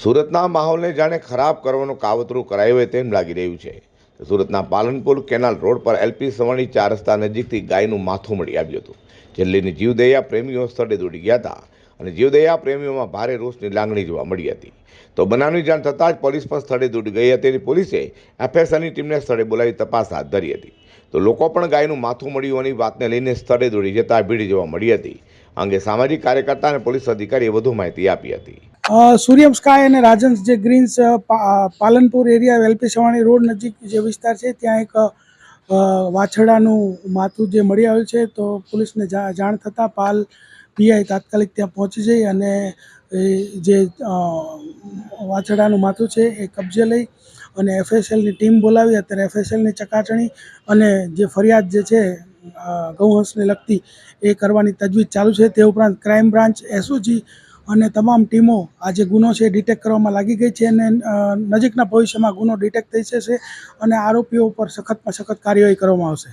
સુરતના માહોલને જાણે ખરાબ કરવાનું કાવતરું કરાયું હોય તેમ લાગી રહ્યું છે. સુરતના પાલનપુર કેનાલ રોડ પર એલપી સવાણી ચાર રસ્તા નજીકથી ગાયનું માથું મળી આવ્યું હતું. જેલીની જીવદયા પ્રેમીઓ સ્થળે દોડી ગયા હતા અને જીવદયા પ્રેમીઓમાં ભારે રોષની લાગણી જોવા મળી હતી. તો બનાવની જાણ થતાં જ પોલીસ પણ સ્થળે દોડી ગઈ હતી અને પોલીસે એફએસઆરની ટીમને સ્થળે બોલાવી તપાસ હાથ ધરી હતી. તો લોકો પણ ગાયનું માથું મળ્યું હોવાની વાતને લઈને સ્થળે દોડી જતા ભીડ જોવા મળી હતી. અંગે સામાજિક કાર્યકર્તા અને પોલીસ અધિકારીએ વધુ માહિતી આપી હતી. સૂર્યમ સ્કાય અને રાજન્સ જે ગ્રીન્સ પાલનપુર એરિયા વેલપી સવાણી રોડ નજીક જે વિસ્તાર છે, ત્યાં એક વાછડાનું માથું જે મળી આવ્યું છે, તો પોલીસને જાણ થતાં પાલ પીઆઈ તાત્કાલિક ત્યાં પહોંચી જઈ અને જે વાછડાનું માથું છે, એ કબજે લઈ અને એફએસએલની ટીમ બોલાવી, અત્યારે એફએસએલની ચકાસણી અને જે ફરિયાદ જે છે ગૌહંસને લગતી એ કરવાની તજવીજ ચાલુ છે. તે ઉપરાંત ક્રાઇમ બ્રાન્ચ એસઓજી અને તમામ ટીમો આ જે ગુનો છે ડિટેક્ટ કરવામાં લાગી ગઈ છે અને નજીકના ભવિષ્યમાં ગુનો ડિટેક્ટ થઈ જશે અને આરોપીઓ ઉપર સખતમાં સખત કાર્યવાહી કરવામાં આવશે.